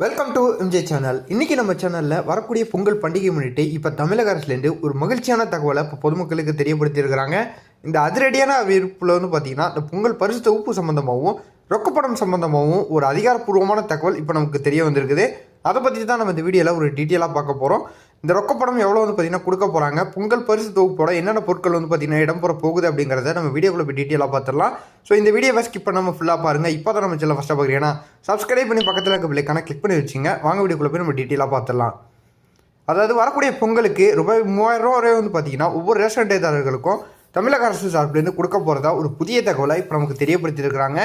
Welcome to MJ channel இன்றைக்கி நம்ம சேனலில் வரக்கூடிய பொங்கல் பண்டிகை முன்னிட்டு இப்போ தமிழக அரசுலேருந்து ஒரு மகிழ்ச்சியான தகவலை இப்போ பொதுமக்களுக்கு தெரியப்படுத்தியிருக்கிறாங்க. இந்த அதிரடியான அறிவிப்பில் வந்து பார்த்தீங்கன்னா இந்த பொங்கல் பரிசு தொகுப்பு சம்மந்தமாகவும் ரொக்கப்படம் சம்மந்தமாகவும் ஒரு அதிகாரப்பூர்வமான தகவல் இப்போ நமக்கு தெரிய வந்திருக்குது. அதை பற்றி தான் நம்ம இந்த வீடியோவில் ஒரு டீட்டெயிலாக பார்க்க போகிறோம் இந்த ரொக்கப்படம் எவ்வளோ வந்து பார்த்தீங்கன்னா கொடுக்க போகிறாங்க பொங்கல் பரிசு தொகுப்போட என்னென்ன பொருட்கள் வந்து பார்த்தீங்கன்னா இடம் பெற போகுது அப்படிங்கிறத நம்ம வீடியோக்குள்ள போய் டீட்டெயிலாக பார்த்துடலாம் ஸோ இந்த வீடியோவை ஸ்கிப் பண்ணாமல் ஃபுல்லாக பாருங்கள் இப்போ தான் நம்ம செல்ல ஃபஸ்ட்டாக பார்க்குறீங்கன்னா சப்ஸ்கிரைப் பண்ணி பக்கத்தில் இருக்க பிள்ளைக்கான கிளிக் பண்ணி வச்சுங்க. வாங்க வீடியோக்குள்ளே போய் நம்ம டீட்டெயிலாக பார்த்துடலாம் அதாவது வரக்கூடிய பொங்கலுக்கு ரூபாய் மூவாயிரம் ரூபா வரை வந்து பார்த்தீங்கன்னா ஒவ்வொரு ரேஷன் அட்டைதாரர்களுக்கும் தமிழக அரசு சார்பிலேருந்து கொடுக்க போகிறதா ஒரு புதிய தகவலை இப்போ நமக்கு தெரியப்படுத்தியிருக்கிறாங்க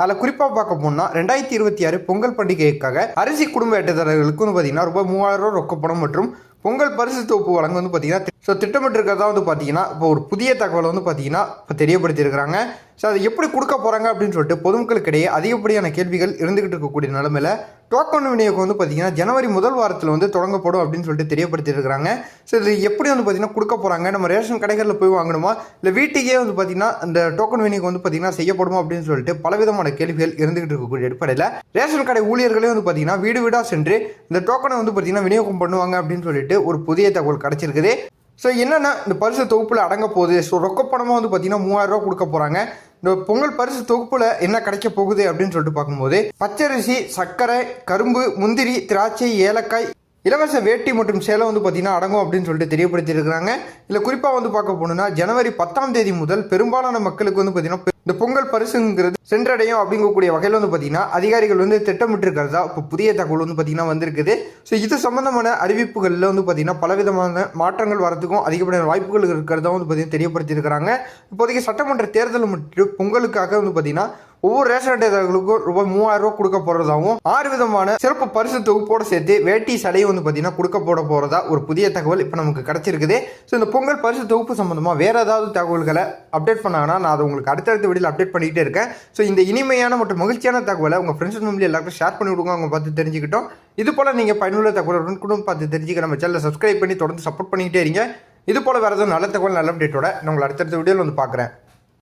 அதில் குறிப்பாக பார்க்க போனால் ரெண்டாயிரத்தி இருபத்தி ஆறு பொங்கல் பண்டிகைக்காக அரிசி குடும்ப அட்டைதாரர்களுக்கு வந்து பார்த்தீங்கன்னா ரூபாய் மூவாயிரம் ரூபா ரொக்கப்பணம் மற்றும் பொங்கல் பரிசு தொகுப்பு வழங்க வந்து பார்த்தீங்கன்னா ஸோ திட்டமிட்டு இருக்கிறதா வந்து பார்த்தீங்கன்னா இப்போ ஒரு புதிய தகவலை வந்து பார்த்தீங்கன்னா இப்போ தெரியப்படுத்தியிருக்கிறாங்க. ஸோ அதை எப்படி கொடுக்க போகிறாங்க அப்படின்னு சொல்லிட்டு பொதுமக்களுக்கிடையே அதிகப்படியான கேள்விகள் இருந்துகிட்டு இருக்கக்கூடிய நிலமையில டோக்கன் விநியோகம் வந்து பார்த்தீங்கன்னா ஜனவரி முதல் வாரத்தில் வந்து தொடங்கப்படும் அப்படின்னு சொல்லிட்டு தெரியப்படுத்தியிருக்கிறாங்க ஸோ இது எப்படி வந்து பார்த்தீங்கன்னா கொடுக்க போகிறாங்க நம்ம ரேஷன் கடைகளில் போய் வாங்கணுமா? இல்லை வீட்டுக்கே வந்து பார்த்தீங்கன்னா அந்த டோக்கன் விநியோகம் வந்து பார்த்தீங்கன்னா செய்யப்படுமா அப்படின்னு சொல்லிட்டு பலவிதமான கேள்விகள் இருந்துகிட்டு இருக்கக்கூடிய அடிப்படையில் ரேஷன் கடை ஊழியர்களே வந்து பார்த்தீங்கன்னா வீடு வீடாக சென்று இந்த டோக்கனை வந்து பார்த்தீங்கன்னா விநியோகம் பண்ணுவாங்க அப்படின்னு சொல்லிட்டு ஒரு புதிய தகவல் கிடச்சிருக்குது. ஸோ என்னென்னா இந்த பரிசு தொகுப்பில் அடங்க போகுது. ஸோ ரொக்க பணமாக வந்து பார்த்தீங்கன்னா மூவாயிரம் ரூபா கொடுக்க போகிறாங்க இந்த பொங்கல் பரிசு தொகுப்பில் என்ன கிடைக்க போகுது அப்படின்னு சொல்லிட்டு பார்க்கும்போது பச்சரிசி சர்க்கரை கரும்பு முந்திரி திராட்சை ஏலக்காய் இலவச வேட்டி மற்றும் சேலம் வந்து பார்த்தீங்கன்னா அடங்கும் அப்படின்னு சொல்லிட்டு தெரியப்படுத்தியிருக்கிறாங்க. இல்லை குறிப்பாக வந்து பார்க்க போனோம்னா ஜனவரி பத்தாம் தேதி முதல் பெரும்பாலான மக்களுக்கு வந்து பார்த்தீங்கன்னா இந்த பொங்கல் பரிசுங்கிறது சென்றடையும் அப்படிங்கக்கூடிய வகையில் வந்து பார்த்தீங்கன்னா அதிகாரிகள் வந்து திட்டமிட்டிருக்கிறதா இப்போ புதிய தகவல் வந்து பார்த்தீங்கன்னா வந்திருக்குது. ஸோ இது சம்பந்தமான அறிவிப்புகளில் வந்து பார்த்தீங்கன்னா பலவிதமான மாற்றங்கள் வரதுக்கும் அதிகப்படியான வாய்ப்புகள் இருக்கிறதா வந்து பார்த்தீங்கன்னா தெரியப்படுத்தியிருக்கிறாங்க. இப்போதைக்கு சட்டமன்ற தேர்தல் மற்றும் பொங்கலுக்காக வந்து பார்த்தீங்கன்னா ஒவ்வொரு ரேஷன் அட்டைதாரர்களுக்கும் ரூபாய் மூவாயிரம் ரூபாய் கொடுக்க போறதாகவும் ஆறு விதமான சிறப்பு பரிசு தொகுப்போட சேர்த்து வேட்டி சடையும் வந்து பார்த்தீங்கன்னா கொடுக்க போட போறதா ஒரு புதிய தகவல் இப்போ நமக்கு கிடைச்சிருக்குது. ஸோ இந்த பொங்கல் பரிசு தொகுப்பு சம்பந்தமா வேற ஏதாவது தகவல்களை அப்டேட் பண்ணாங்கன்னா நான் அதை உங்களுக்கு அடுத்தடுத்த வீடியோவில் அப்டேட் பண்ணிக்கிட்டே இருக்கேன். ஸோ இந்த இனிமையான மற்றும் மகிழ்ச்சியான தகவலை உங்கள் ஃப்ரெண்ட்ஸ் ஃபேமிலி எல்லாருக்கும் ஷேர் பண்ணி விடுங்க. அவங்க பார்த்து தெரிஞ்சுக்கிட்டோம். இது போல நீங்கள் பயனுள்ள தகவல் கூட பார்த்து தெரிஞ்சுக்க நம்ம சேனலை சப்ஸ்கிரைப் பண்ணி தொடர்ந்து சப்போர்ட் பண்ணிக்கிட்டே இருங்க. இது போல வேறு ஏதாவது நல்ல தகவல் நல்ல அப்டேட்டோட நான் உங்களை அடுத்தடுத்த வீடியோவில் வந்து பார்க்குறேன்.